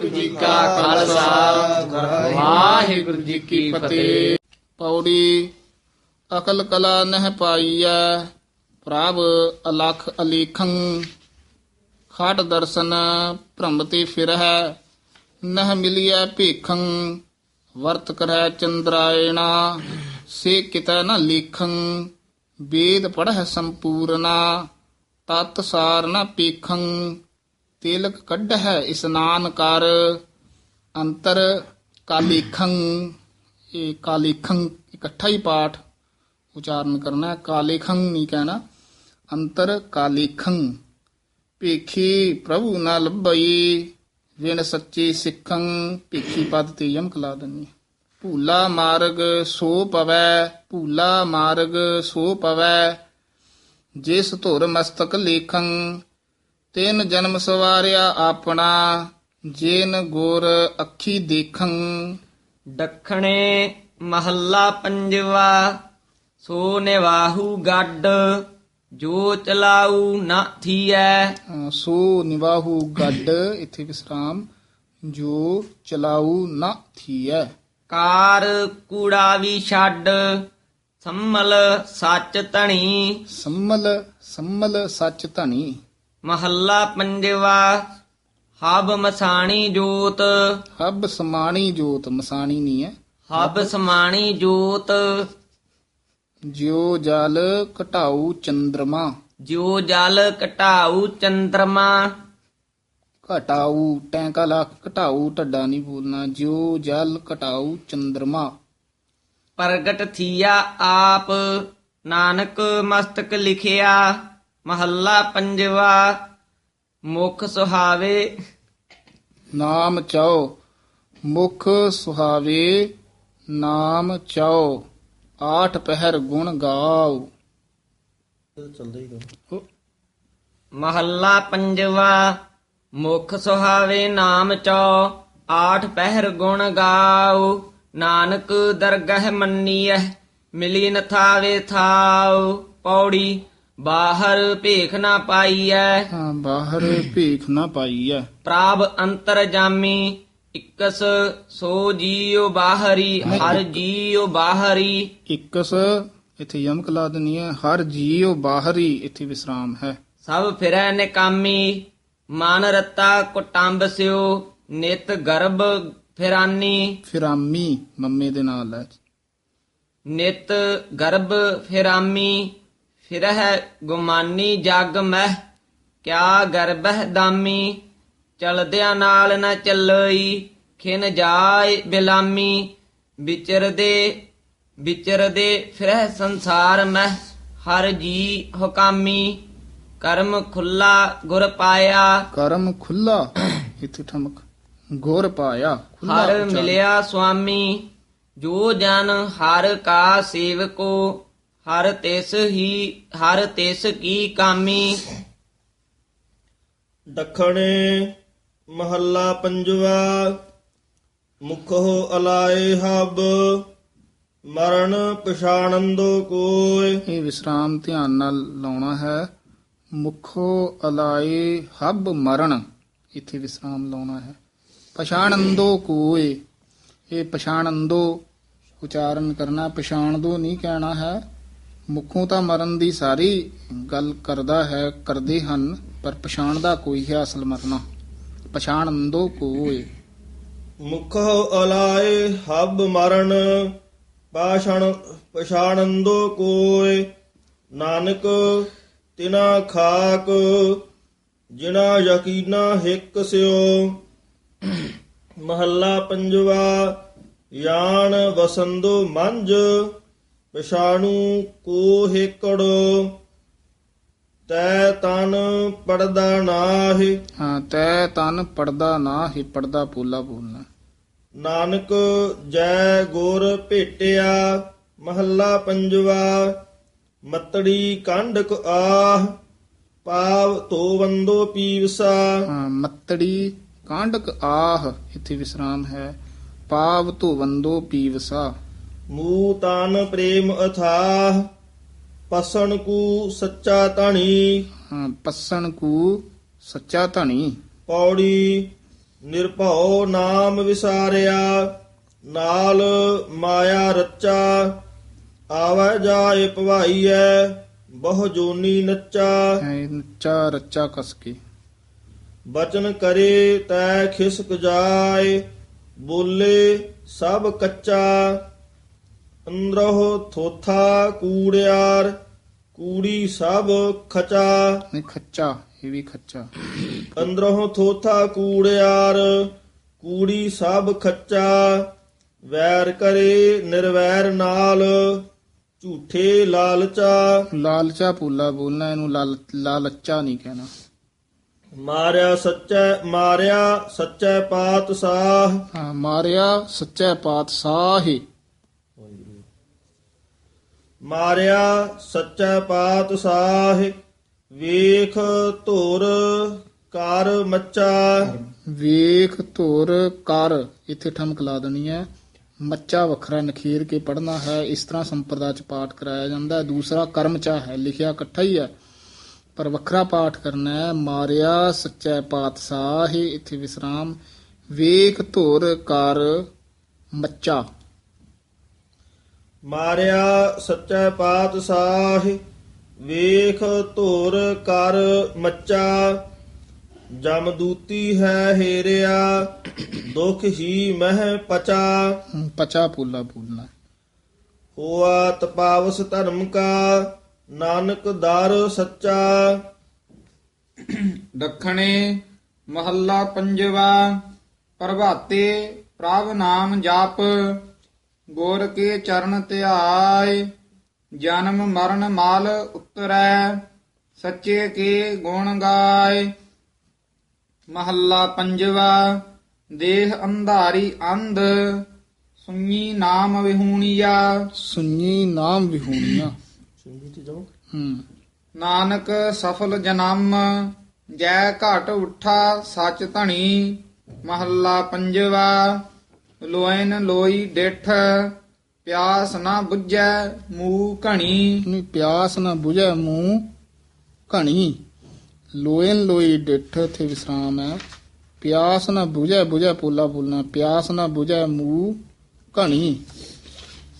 ਵਾਹਿਗੁਰੂ ਜੀ ਕਾ ਖਾਲਸਾ। ਵਾਹਿਗੁਰੂ ਜੀ ਕੀ ਫਤਿਹ। ਪੌੜੀ ਅਕਲ ਕਲਾ ਨਹਿ ਪਾਈਐ, ਪ੍ਰਭ ਅਲਖ ਅਲੀਖੰ। ਖਾਟ ਦਰਸ਼ਨ ਭ੍ਰਮਤੀ ਫਿਰਹਿ, ਨਹ ਮਿਲਿਐ ਭੇਖੰ। ਵਰਤ ਕਰੈ ਚੰਦਰਾਇਣਾ, ਸੇ ਕਿਤੈ ਨ ਲੀਖੰ। ਵੇਦ ਪੜ੍ਹੈ ਸੰਪੂਰਨਾ, ਤਤ ਸਾਰ ਨ ਪੀਖੰ। ਤਿਲਕ ਕੱਢਹਿ ਇਸਨਾਨ ਕਰ ਅੰਤਰ ਕਾਲੀਖੰ, ਇਹ ਕਾਲੀਖੰ ਇਕੱਠਾ ਹੀ ਪਾਠ ਉਚਾਰਨ ਕਰਨਾ ਹੈ। ਕਾਲੀਖੰ ਨਹੀਂ ਕਹਿਣਾ, ਅੰਤਰ ਕਾਲੀਖੰ। ਭੇਖੀ ਪ੍ਰਭੂ ਨਾ ਲੱਭਈ, ਵਿਣ ਸੱਚੇ ਸਿੱਖੰ। ਭੇਖੀ ਪਦ ਤੇ ਯਮ ਕਲਾ ਦਨੀ। ਭੂਲਾ ਮਾਰਗ ਸੋ ਪਵੈ, ਭੂਲਾ ਮਾਰਗ ਸੋ ਪਵੈ। ਜਿਸ ਧੁਰ ਮਸਤਕ ਲੇਖੰ ਤਿੰਨ ਜਨਮ ਸਵਾਰਿਆ ਆਪਣਾ ਜੇਨ ਗੁਰ ਅੱਖੀ ਦੇਖੰ। ਦੱਖਣੇ ਮਹੱਲਾ ਪੰਜਵਾ ਸੋ ਨਿਵਾਹੂ ਗੱਡ ਜੋ ਚਲਾਊ ਨਾ ਥੀਐ। ਅਹ ਸੋ ਨਿਵਾਹੂ ਗੱਡ ਇਥੇ ਵਿਸਰਾਮ ਜੋ ਚਲਾਊ ਨਾ ਥੀਐ। ਕਾਰ ਕੂੜਾ ਵੀ ਛੱਡ ਸੰਮਲ ਸੱਚ ਧਣੀ। ਸੰਮਲ ਸੰਮਲ ਸੱਚ ਧਣੀ। ਮਹੱਲਾ ਪੰਜਵਾ ਹਬ ਮਸਾਣੀ ਜੋਤ। ਹੱਬ ਸਮਾਣੀ ਜੋਤ ਮਸਾਣੀ ਨਹੀਂ ਹੈ। ਹਬ ਸਮਾਣੀ ਜੋਤ। ਜਿਉ ਜਲ ਘਟਾਊ ਚੰਦਰਮਾ। ਜੋ ਜਲ ਘਟਾਊ ਚੰਦਰਮਾ। ਘਟਾਊ ਟੈਂਕਾ ਲਾ ਕੇ ਘਟਾਊ ਢੱਡਾ ਨਹੀਂ ਬੋਲਣਾ। ਜਿਉ ਜਲ ਘਟਾਊ ਚੰਦਰਮਾ। ਪ੍ਰਗਟ ਥੀਆ ਆਪ ਨਾਨਕ ਮਸਤਕ ਲਿਖਿਆ। ਮਹੱਲਾ ਪੰਜਵਾ ਮੁਖ ਸੁਹਾਵੇ। ਨਾਮ ਚਾਓ। ਮੁਖ ਸੁਹਾਵੇ ਨਾਮ ਚਾਓ। ਆਠ ਪਹਿਰ ਗੁਣ ਗਾਓ। ਮਹੱਲਾ ਪੰਜਵਾ ਮੁਖ ਸੁਹਾਵੇ ਨਾਮ ਚੋ ਆਠ ਪਹਿਰ ਗੁਣ ਗਾਓ। ਨਾਨਕ ਦਰਗਹ ਮੰਨੀਐ ਮਿਲੀ ਨ ਥਾਵੇ ਥਾਉ ਪੌੜੀ ਬਾਹਰ ਭੇਖ ਨਾ ਪਾਈਐ। ਹਾਂ ਬਾਹਰ ਭੀਖ ਨਾ ਪਾਈ ਐ ਪ੍ਰਾਪ ਅੰਤਰ ਜਾਮੀ ਇਕਸ ਸੋ ਜੀਉ ਬਾਹਰੀ ਹਰ ਜੀਉ ਬਾਹਰੀ। ਇਕਸ ਇਥੇ ਯਮਕ ਲਾ ਦਨੀ ਹੈ ਹਰ ਜੀਉ ਬਾਹਰੀ ਇਥੇ ਵਿਸਰਾਮ ਹੈ। ਸਭ ਫਿਰੈ ਨਿਕਾਮੀ ਮਨ ਰਤਾ ਕੁਟੰਬ ਸਿਓ ਨਿਤ ਗਰਭ ਫਿਰਾਨੀ। ਫਿਰਾਮੀ ਮੰਮੇ ਦੇ ਨਾਲ ਹੈ। ਨਿਤ ਗਰਭ ਫਿਰਾਮੀ ਫਿਰਹਿ ਗੁਮਾਨੀ ਜਗ ਮਹਿ ਕਿਆ ਗਰਭਹਿ ਦਾਮੀ ਚਲਦਿਆਂ ਨਾਲ ਨ ਚੱਲਈ ਖਿਨ ਜਾਏ ਬਿਲਾਮੀ ਵਿਚਰਦੇ ਵਿਚਰਦੇ ਫਿਰਹਿ ਸੰਸਾਰ ਮਹਿ ਹਰ ਜੀ ਹੁਕਾਮੀ ਕਰਮ ਖੁੱਲਾ ਗੁਰ ਪਾਇਆ ਕਰਮ ਖੁੱਲਾ ਇਥੇ ਠਮਕ ਗੁਰ ਪਾਇਆ ਖੁੱਲਾ ਹਰ। ਮਿਲਿਆ ਸੁਆਮੀ ਜੋ ਜਨ ਹਰ ਕਾ ਸੇਵਕੋ ਹਰ ਤਿਸ ਹੀ ਹਰ ਤਿਸ ਕੀ ਕਾਮੀ। ਦੱਖਣੇ ਮਹੱਲਾ ਪੰਜਵਾ ਮੁਖੋ ਅਲਾਏ ਹਬ ਮਰਨ ਪਛਾਣੰਦੋ ਕੋਇ। ਇਹ ਵਿਸਰਾਮ ਧਿਆਨ ਨਾਲ ਲਾਉਣਾ ਹੈ। ਮੁਖੋ ਅਲਾਏ ਹੱਬ ਮਰਨ ਇੱਥੇ ਵਿਸਰਾਮ ਲਾਉਣਾ ਹੈ। ਪਛਾਣੰਦੋ ਕੋਏ ਇਹ ਪਛਾਣੰਦੋ ਉਚਾਰਨ ਕਰਨਾ ਪਛਾਣਦੋ ਨਹੀਂ ਕਹਿਣਾ ਹੈ। ਮੁਖੋਂ ਤਾਂ ਮਰਨ ਦੀ ਸਾਰੀ ਗੱਲ ਕਰਦਾ ਹੈ, ਕਰਦੇ ਹਨ, ਪਰ ਪਛਾਣਦਾ ਕੋਈ ਹੈ ਅਸਲ ਮਰਨਾ। ਪਛਾਣੰਦੋ ਕੋਏ। ਮੁਖੋ ਅਲਾਏ ਹਬ ਮਰਨ, ਪਾਸ਼ਣ ਪਛਾਣੰਦੋ ਕੋਇ ਨਾਨਕ ਤਿਨਾ ਖਾਕ, ਜਿਨਾ ਯਕੀਨਾ ਹਿੱਕ ਸਿਓ। ਮਹੱਲਾ ਪੰਜਵਾ, ਯਾਨ ਵਸੰਦੋ ਮੰਜ ਪਛਾਣੂ ਕੋ ਹਿਕੜੋ ਤੈ ਤਨ ਪੜਦਾ ਨਾਹਿ। ਹਾਂ ਤੈ ਤਨ ਪੜਦਾ ਨਾ ਹੀ ਪੜਦਾ ਪੋਲਾ ਬੋਲਣਾ ਨਾਨਕ ਜੈ ਗੁਰ ਭੇਟਿਆ ਮਹੱਲਾ ਪੰਜਵਾ ਮਤੜੀ ਕੰਡਕ ਆਹ ਪਾਵ ਤੋ ਵੰਦੋ ਪੀਵਸਾ। ਹਾਂ, ਮੱਤੜੀ ਕਾਂਡਕ ਆਹ ਇੱਥੇ ਵਿਸਰਾਮ ਹੈ। ਪਾਵ ਧੋ ਵੰਦੋ ਪੀਵਸਾ। ਮੂ ਤਨ ਪ੍ਰੇਮ ਅਥਾਹ ਪਸਣ ਕੂ ਸੱਚਾ ਧਣੀ। ਹਾਂ, ਪੱਸਣ ਕੂ ਸੱਚਾ ਧਣੀ। ਪੌੜੀ ਨਿਰਭਉ ਨਾਮ ਵਿਸਾਰਿਆ ਨਾਲ ਮਾਇਆ ਰਚਾ। ਆਵੈ ਜਾਏ ਭਵਾਈਐ ਬਹੁ ਜੋਨੀ ਨੱਚਾ। ਨੱਚਾ ਰੱਚਾ ਕਸ ਕੇ। ਬਚਨ ਕਰੇ ਤੈ ਖਿਸਕ ਜਾਏ ਬੋਲੇ ਸਭ ਕੱਚਾ। ਅੰਦਰੋਂ ਥੋਥਾ ਕੂੜਿਆਰ ਕੂੜੀ ਸਭ ਖਚਾ। ਨਹੀਂ ਖੱਚਾ ਇਹ ਵੀ ਖੱਚਾ। ਅੰਦਰੋਂ ਥੋਥਾ ਕੂੜਿਆਰ ਕੂੜੀ ਸਭ ਖੱਚਾ। ਵੈਰ ਕਰੇ ਨਿਰਵੈਰ ਨਾਲ ਝੂਠੇ ਲਾਲਚਾ। ਲਾਲਚਾ ਪੂਲਾ ਬੋਲਣਾ ਇਹਨੂੰ ਲਾਲ ਲਾਲਚਾ ਨਹੀਂ ਕਹਿਣਾ। ਮਾਰਿਆ ਸੱਚੈ ਮਾਰਿਆ ਸੱਚੈ ਪਾਤਸ਼ਾਹ। ਹਾਂ, ਮਾਰਿਆ ਸੱਚਾ ਪਾਤਸ਼ਾਹ ਹੀ। ਮਾਰਿਆ ਸੱਚੈ ਪਾਤਸ਼ਾਹ, ਵੇਖ ਧੁਰ ਕਰ ਮੱਚਾ। ਵੇਖ ਧੁਰ ਕਰ, ਇੱਥੇ ਠਮਕ ਲਾ ਦੇਣੀ ਹੈ। ਮੱਚਾ ਵੱਖਰਾ ਨਖੇਰ ਕੇ ਪੜਨਾ ਹੈ, ਇਸ ਤਰ੍ਹਾਂ ਸੰਪਰਦਾ ਚ ਪਾਠ ਕਰਾਇਆ ਜਾਂਦਾ ਹੈ। ਦੂਸਰਾ ਕਰਮਚਾ ਹੈ, ਲਿਖਿਆ ਇਕੱਠਾ ਹੀ ਹੈ। ਪਰ ਵੱਖਰਾ ਪਾਠ ਕਰਨਾ ਹੈ, ਮਾਰਿਆ ਸੱਚਾ ਪਾਤਸ਼ਾਹ, ਇੱਥੇ ਵਿਸਰਾਮ। ਵੇਖ ਧੁਰ ਕਰ ਮੱਚਾ। ਮਾਰਿਆ ਸੱਚੈ ਪਾਤਸ਼ਾਹ ਵੇਖ ਧੁਰ ਕਰ ਮੱਚਾ। ਜਮਦੂਤੀ ਹੈ ਹੇਰਿਆ ਦੁਖ ਹੀ ਮਹਿ ਪਚਾ। ਪਚਾ ਪੂਲਾ ਬੋਲਣਾ ਹੋਆ ਤਪਾਵਸ ਧਰਮ ਕਾ ਨਾਨਕ ਦਰ ਸੱਚਾ। ਦੱਖਣੇ ਮਹੱਲਾ ਪੰਜਵਾ ਪ੍ਰਭਾਤੇ ਪ੍ਰਭ ਨਾਮ ਜਪ। ਗੁਰ ਕੇ ਚਰਨ ਧਿਆਏ ਜਨਮ ਮਰਨ ਮਲ ਉਤਰੈ ਸੱਚੇ ਕੇ ਗੁਣ ਗਾਏ। ਮਹੱਲਾ ਪੰਜਵਾ ਦੇਹ ਅੰਧਾਰੀ ਅੰਧ ਸੁਣੀ ਨਾਮ ਵਿਹੂਣੀਆ। ਸੁਣੀ ਨਾਮ ਵਿਹੂਣੀਆਂ। ਹੂੰ। ਨਾਨਕ ਸਫਲ ਜਨਮ ਜੈ ਘਟ ਉਠਾ ਸਚ ਧਣੀ। ਮਹੱਲਾ ਪੰਜਵਾ ਲੋਇਨ ਲੋਈ ਡੇਠ ਪਿਆਸ ਨਾ ਬੁਝੈ ਮੂ ਘਣੀ। ਨਹੀਂ ਪਿਆਸ ਨਾ ਬੁਝੈ ਮੂ ਘਣੀ। ਲੋਇਨ ਲੋਈ ਡਿਠ ਤੇ ਵਿਸਰਾਮ ਹੈ। ਪਿਆਸ ਨਾ ਬੁਝੈ ਬੁਝੈ ਪੋਲਾ ਬੋਲਣਾ ਪਿਆਸ ਨਾ ਬੁਝੈ ਮੂ ਘਣੀ।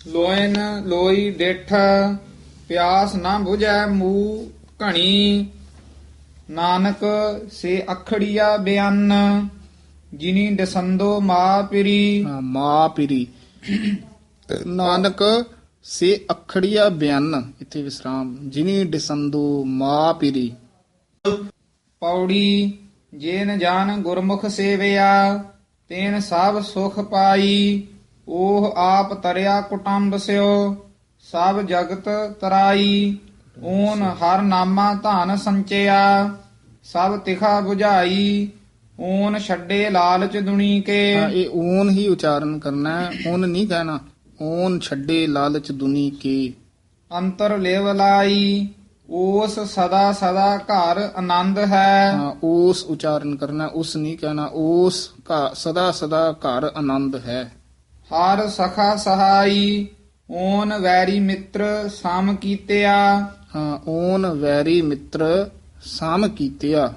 ਲੋਇਨ ਲੋਈ ਡੇਠ ਪਿਆਸ ਨਾ ਬੁਝੈ ਮੂ ਘਣੀ। ਨਾਨਕ ਸੇ ਅਖੜੀਆ ਬਿਆਨ। ਜਿਨੀ ਦਸੰਦੋ ਮਾ ਪਿਰੀ। ਹਾਂ, ਮਾ ਪਿਰੀ। ਨਾਨਕ ਸੇ ਅਖੜੀਆ ਬਿਆਨ ਇੱਥੇ ਵਿਸਰਾਮ। ਜਿਨੀ ਡਿਸੰਦੂ ਮਾ ਪਿਰੀ। ਪੌੜੀ ਜੇਨ ਜਾਨ ਗੁਰਮੁਖ ਸੇਵਿਆ ਤੇਨ ਸਭ ਸੁਖ ਪਾਈ। ਉਹ ਆਪ ਤਰਿਆ ਕੁਟੰਬ ਸਿਓ ਸਭ ਜਗਤ ਤਰਾਈ। ਓਨ ਹਰ ਨਾਮਾ ਧਨ ਸੰਚਿਆ ਸਭ ਤਿਖਾ 부ਝਾਈ ਓਨ ਛੱਡੇ ਲਾਲਚ ਦੁਨੀ ਕੇ। ਹਾਂ, ਇਹ ਓਨ ਹੀ ਉਚਾਰਨ ਕਰਨਾ ਹੈ ਓਨ ਨਹੀਂ ਕਹਿਣਾ। ਓਨ ਛੱਡੇ ਲਾਲਚ ਦੁਨੀ ਕੇ। ਅੰਤਰ ਲੇਵ ਲਾਈ ਉਸ ਸਦਾ ਸਦਾ ਘਰ ਆਨੰਦ ਹੈ। ਹਾਂ, ਉਸ ਉਚਾਰਨ ਕਰਨਾ ਉਸ ਨਹੀਂ ਕਹਿਣਾ ਉਸ ਘਾ ਸਦਾ ਸਦਾ ਘਰ ਆਨੰਦ ਹੈ। ਹਰ ਸਖਾ ਸਹਾਈ ਓਨ ਵੈਰੀ ਮਿੱਤਰ ਸਮ ਕੀਤਿਆ। ਹਾਂ ਓਨ ਵੈਰੀ ਮਿੱਤਰ ਸਾਮ ਕੀਤਿਆ।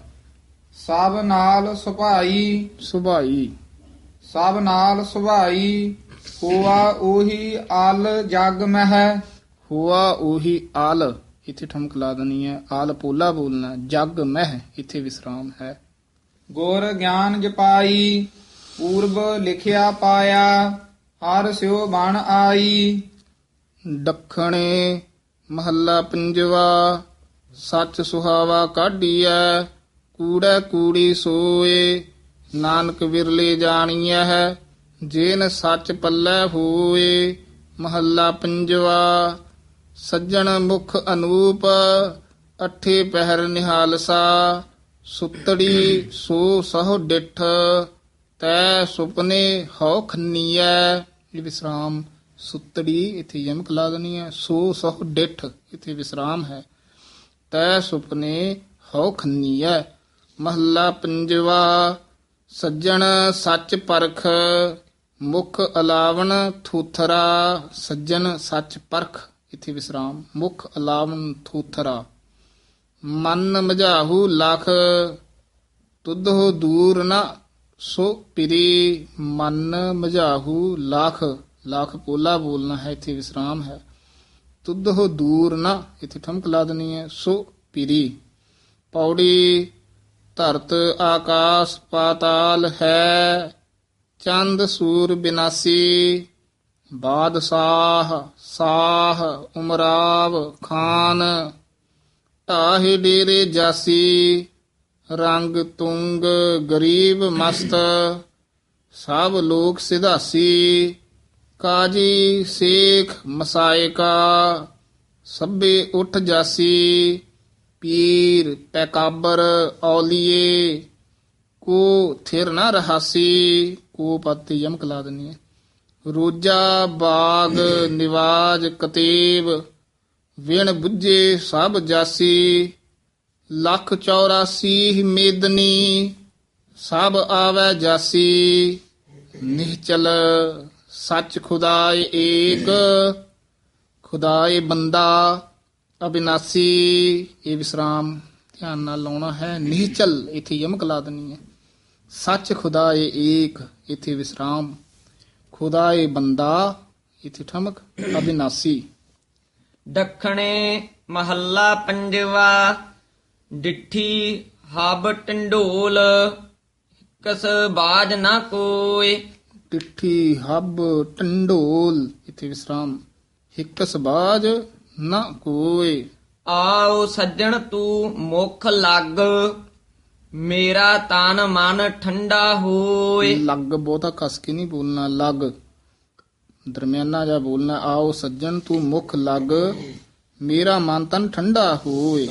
ਸਭ ਨਾਲ ਸੁਭਾਈ। ਸੁਭਾਈ। ਸਭ ਨਾਲ ਸੁਭਾਈ। ਹੋਆ ਉਹੀ ਅਲ ਜਗ ਮਹਿ। ਹੁਆ ਉਹੀ ਆਲ ਇੱਥੇ ਠਮਕ ਲਾ ਦੇਣੀ ਹੈ। ਆਲ ਪੋਲਾ ਬੋਲਣਾ ਜਗ ਮਹਿ ਇੱਥੇ ਵਿਸਰਾਮ ਹੈ। ਗੁਰ ਗਿਆਨ ਜਪਾਈ ਪੂਰਬ ਲਿਖਿਆ ਪਾਇਆ ਹਰ ਸਿਓ ਬਣ ਆਈ। ਦੱਖਣੇ ਮਹੱਲਾ ਪੰਜਵਾ ਸੱਚ ਸੁਹਾਵਾ ਕਾਢੀਐ। ਕੂੜੈ ਕੂੜੀ ਸੋਏ, ਨਾਨਕ ਵਿਰਲੇ ਜਾਣੀਐ ਹੈ, ਜੇਨ ਸੱਚ ਪੱਲੇ ਹੋਏ, ਮਹੱਲਾ ਪੰਜਵਾ। ਸੱਜਣ ਮੁਖ ਅਨੂਪ, ਅਠੇ ਪਹਿਰ ਨਿਹਾਲਸਾ। ਸੁਤੜੀ ਸੋ ਸਹੁ ਡਿਠ, ਤੈ ਸੁਪਨੇ ਹਉ ਖੰਨੀਐ। ਇਹ ਵਿਸਰਾਮ ਸੁਤੜੀ ਇਥੇ ਯਮਕ ਲਾ ਦੇਣੀ ਹੈ, ਸੋ ਸਹੁ ਡਿਠ ਇਥੇ ਵਿਸਰਾਮ ਹੈ। ਤੈ ਸੁਪਨੇ ਹਉ ਖੰਨੀਐ। ਮਹੱਲਾ ਪੰਜਵਾ, ਸੱਜਣ ਸੱਚ ਪਰਖ, ਮੁਖ ਅਲਾਵਣ ਥੂਥਰਾ, ਸੱਜਣ ਸੱਚ ਪਰਖ, ਇਥੇ ਵਿਸਰਾਮ, ਮੁਖ ਅਲਾਵਣ ਥੂਥਰਾ। ਮਨ ਮਝਾਹੂ ਲਖ ਤੁਧੋ ਦੂਰ ਨਾ ਸੋ ਪਿਰੀ, ਮਨ ਮਝਾਹੂ ਲੱਖ। ਲੱਖ ਪੋਲਾ ਬੋਲਣਾ ਹੈ, ਇਥੇ ਵਿਸਰਾਮ ਹੈ। ਤੁਧੋ ਦੂਰ ਨਾ, ਇੱਥੇ ਠਮਕ ਲਾ ਦੇਣੀ ਹੈ, ਸੋ ਪਿਰੀ। ਪੌੜੀ ਧਰਤ ਆਕਾਸ ਪਾਤਾਲ ਹੈ, ਚੰਦ ਸੂਰ ਬਿਨਾਸੀ, ਬਾਦਸ਼ਾਹ ਸਾਹ ਉਮਰਾਵ ਖਾਨ, ਢਾਹੇ ਡੇਰੇ ਜਾਸੀ, ਰੰਗ ਤੁੰਗ ਗਰੀਬ ਮਸਤ, ਸਭ ਲੋਕ ਸਿਧਾਸੀ, ਕਾਜੀ ਸੇਖ ਮਸਾਇਕਾ, ਸਭੇ ਉਠ ਜਾਸੀ। ਪੀਰ ਪੈਕਾਬਰ ਔਲੀਏ, ਕੋ ਥਿਰ ਨਾ ਰਹਾਸੀ, ਕੋ ਪਤੀ ਯਮਕ ਲਾ ਦਨੀ ਹੈ ਰੋਜਾ ਬਾਗ ਨਿਵਾਜ ਕਤੇਬ, ਵਿਣ ਬੁੱਝੇ ਸਭ ਜਾਸੀ, ਲੱਖ 84 ਮੇਦਨੀ, ਸਭ ਆਵੈ ਜਾਸੀ। ਨਿਹਚਲ ਸੱਚ ਖੁਦਾਏ ਏਕ, ਖੁਦਾਏ ਬੰਦਾ ਅਬਿਨਾਸੀ ਇਹ ਵਿਸਰਾਮ ਧਿਆਨ ਨਾਲ ਲਾਉਣਾ ਹੈ। ਨਿਹਚਲ ਇਥੇ ਯਮਕ ਲਾ ਦੇਣੀ ਹੈ। ਸੱਚ ਖੁਦਾਏ ਏਕ ਇਥੇ ਵਿਸਰਾਮ। ਖੁਦਾਏ ਬੰਦਾ ਇਥੇ ਠਮਕ। ਅਬਿਨਾਸੀ। ਦੱਖਣੇ ਮਹੱਲਾ ਪੰਜਵਾ ਡਿੱਠੀ ਹਬ ਟੰਡੋਲ ਕਸ ਬਾਜ ਨਾ ਕੋਏ। ਟਿੱਠੀ ਹੱਬ ਟੰਡੋਲ ਇਥੇ ਵਿਸਰਾਮ। ਹਿੱਕਸ ਬਾਜ ਨਾ ਕੋਏ ਆਓ ਸੱਜਣ ਤੂੰ ਮੁਖ ਲੱਗ ਮੇਰਾ ਤਨ ਮਨ ਠੰਡਾ ਹੋਏ। ਲੱਗ ਬਹੁਤਾ ਕਸ ਕੇ ਨਹੀਂ ਬੋਲਣਾ ਲੱਗ। ਦਰਮਿਆਨਾ ਜਾ ਬੋਲਣਾ ਆਓ ਸੱਜਣ ਤੂੰ ਮੁਖ ਲੱਗ ਮੇਰਾ ਮਨ ਤਨ ਠੰਡਾ ਹੋਏ।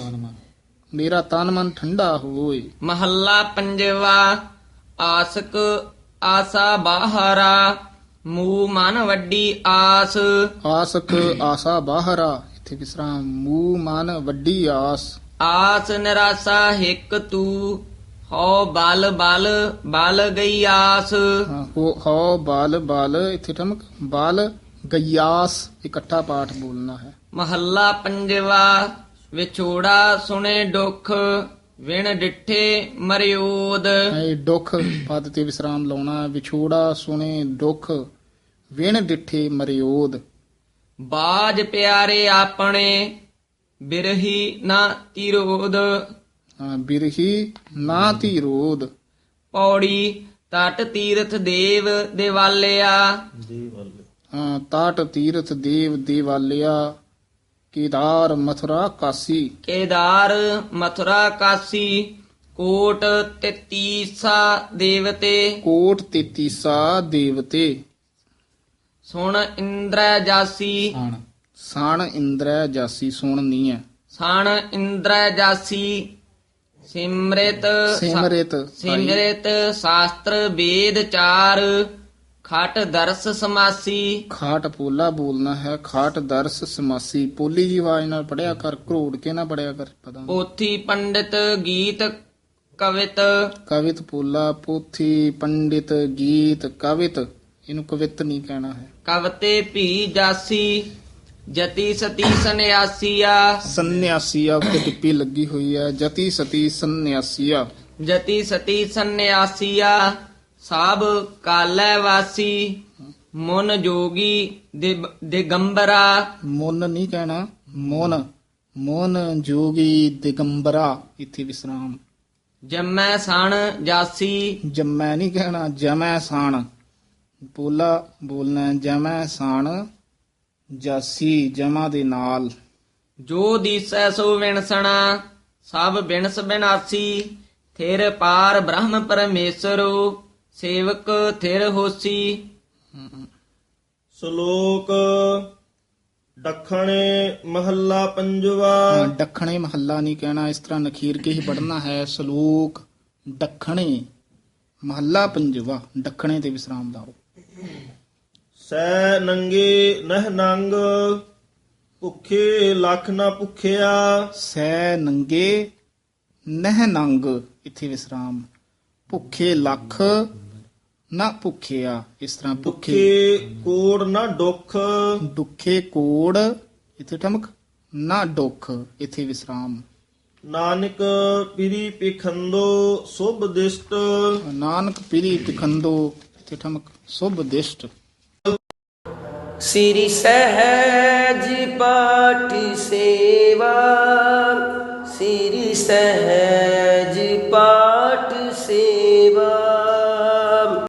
ਮੇਰਾ ਤਨ ਮਨ ਠੰਡਾ ਹੋਏ। ਮਹੱਲਾ ਪੰਜਵਾ ਆਸਕ ਆਸਾ ਬਾਹਰਾ ਮੂ ਮਨ ਵੱਡੀ ਆਸ। ਆਸਕ ਆਸਾ ਬਾਹਰਾ। ਇਥੇ ਵਿਸਰਾਮ ਮੂਹ ਮਨ ਵੱਡੀ ਆਸ। ਆਸ ਨਿਰਾਸਾ ਹਿੱਕ ਤੂੰ ਹਉ ਬਲ ਬਲ ਬਲ ਗਈ ਆਸ। ਹਾਂ, ਹੋ ਹੋ ਬਾਲ ਬਾਲ ਇਥੇ ਠਮਕ ਬਾਲ ਗਿਆਸ ਇਕੱਠਾ ਪਾਠ ਬੋਲਣਾ ਹੈ। ਮਹੱਲਾ ਪੰਜਵਾ ਵਿਛੋੜਾ ਸੁਣੇ ਦੁੱਖ ਵਿਣ ਡਿੱਠੇ ਮਰਿਓਦ। ਇਹ ਦੁੱਖ ਪਦ ਤੇ ਵਿਸਰਾਮ ਲਾਉਣਾ ਵਿਛੋੜਾ ਸੁਣੇ ਦੁੱਖ ਵਿਣ ਡਿਠੇ ਮਰਿਓਦ। ਬਾਜ ਪਿਆਰੇ ਆਪਣੇ ਬਿਰਹੀ ਨਾ ਤਿਰੋਦ ਹਾਂ, ਬਿਰਹੀ ਨਾ ਤੀ ਰੋਦ ਪੌੜੀ ਤਟ ਤੀਰਥ ਦੇਵ ਦੇਵਾਲਿਆ। ਹਾਂ, ਤਾਟ ਤੀਰਥ ਦੇਵ ਦੇਵਾਲਿਆ ਕੇਦਾਰ ਮਥੁਰਾ ਕਾਸੀ। ਕੇਦਾਰ ਮਥੁਰਾ ਕਾਸੀ ਕੋਟ ਤੇਤੀਸਾ ਦੇਵਤੇ। ਕੋਟ ਤੇਤੀਸਾ ਦੇਵਤੇ। ਸੁਣ ਇੰਦਰੈ ਜਾਸੀ। ਸਣ। ਸਣ ਇੰਦਰੈ ਜਾਸੀ ਸੁਣ ਨਹੀਂ ਹੈ ਸਣ ਇੰਦਰੈ ਜਾਸੀ। ਸਿਮਰਿਤ ਸਿਮਰਿਤ। ਸਿਮਰਿਤ ਸ਼ਾਸਤਰ ਵੇਦ ਚਾਰ। ਖਟ ਦਰਸ ਸਮਾਸੀ। ਖਾਟ ਪੋਲਾ ਬੋਲਣਾ ਹੈ ਖਾਟ ਦਰਸ ਸਮਾਸੀ। ਪੋਲੀ ਜੀ ਆਵਾਜ਼ ਨਾਲ ਪੜਿਆ ਕਰ ਘਰੋੜ ਕੇ ਨਾ ਪੜਿਆ ਕਰ ਪਤਾ ਪੋਥੀ ਪੰਡਿਤ ਗੀਤ ਕਵਿਤ। ਕਵਿਤ ਪੋਲਾ ਪੋਥੀ ਪੰਡਿਤ ਗੀਤ ਕਵਿਤ। ਇਹਨੂੰ ਕਵਿਤ ਨਹੀਂ ਕਹਿਣਾ ਹੈ। ਕਵਤੇ ਭੀ ਜਾਸੀ ਜਤੀ ਸਤੀ ਸੰਿਆਸੀਆ ਸੰਨਿਆਸੀਆ ਉੱਤੇ ਟਿੱਪੀ ਲੱਗੀ ਹੋਈ ਹੈ। ਜਤੀ ਸਤੀ ਸੰਨਿਆਸੀਆ। ਜਤੀ ਸਤੀ ਸੰਿਆਸੀਆ ਸਭ ਕਾਲੈ ਵਾਸੀ ਮਨ ਜੋਗੀ ਦਿਗੰਬਰਾ। ਮੁਨ ਨਹੀਂ ਕਹਿਣਾ ਮੋਨ। ਮੋਨ ਜੋਗੀ ਦਿਗੰਬਰਾ ਇੱਥੇ ਵਿਸਰਾਮ। ਜਮੈ ਸਣ ਜਾਸੀ। ਜਮੈ ਨਹੀਂ ਕਹਿਣਾ ਜਮੈ ਸਾਣ। ਪੋਲਾ ਬੋਲਣਾ ਜਮੈ ਸਾਣ ਜਾਸੀ ਜਮਾ ਦੇ ਨਾਲ। ਜੋ ਦੀਸੈ ਸੋ ਵਿਣਸਣਾ ਸਭ ਬਿਨਸ ਬਿਨਾਸੀ ਥਿਰ ਪਾਰ ਬ੍ਰਹਮ ਪਰਮੇਸ਼ਰੋ ਸੇਵਕ ਥਿਰ ਹੋਸੀ। ਸ਼ਲੋਕ ਦੱਖਣੇ ਮਹੱਲਾ ਪੰਜਵਾ। ਦੱਖਣੇ ਮਹੱਲਾ ਨਹੀਂ ਕਹਿਣਾ ਇਸ ਤਰ੍ਹਾਂ ਨਖੀਰ ਕੇ ਹੀ ਪੜਨਾ ਹੈ। ਸ਼ਲੋਕ ਦੱਖਣੇ ਮਹੱਲਾ ਪੰਜਵਾ ਦੱਖਣੇ ਤੇ ਵਿਸਰਾਮ ਲਾਓ ਸੈ ਨੰਗੇ ਨਹਿ ਨੰਗ ਭੁੱਖੇ ਲੱਖ ਨਾ ਭੁੱਖਿਆ। ਸੈ ਨੰਗੇ ਨਹਿ ਨੰਗ ਇੱਥੇ ਵਿਸਰਾਮ। ਭੁੱਖੇ ਲੱਖ ਨਾ ਭੁੱਖਿਆ ਇਸ ਤਰ੍ਹਾਂ ਭੁੱਖੇ ਕੋੜ ਨਾ ਦੁੱਖ ਦੁੱਖੇ ਕੋੜ ਇੱਥੇ ਠਮਕ ਨਾ ਦੁੱਖ ਇੱਥੇ ਵਿਸਰਾਮ। ਨਾਨਕ ਪਿਰੀ ਪਖੰਦੋ ਸੁਭ ਦਿਸ਼ਟ। ਨਾਨਕ ਪੀਰੀ ਪਖੰਦੋ ਇੱਥੇ ਠਮਕ। ਸੁਭ ਦਿਸ਼ਟ। ਸ੍ਰੀ ਸਹਿਜ ਪਾਠੀ ਸੇਵਾ ਸ੍ਰੀ ਸਹਿਜ ਪਾਠ ਸੇਵਾ।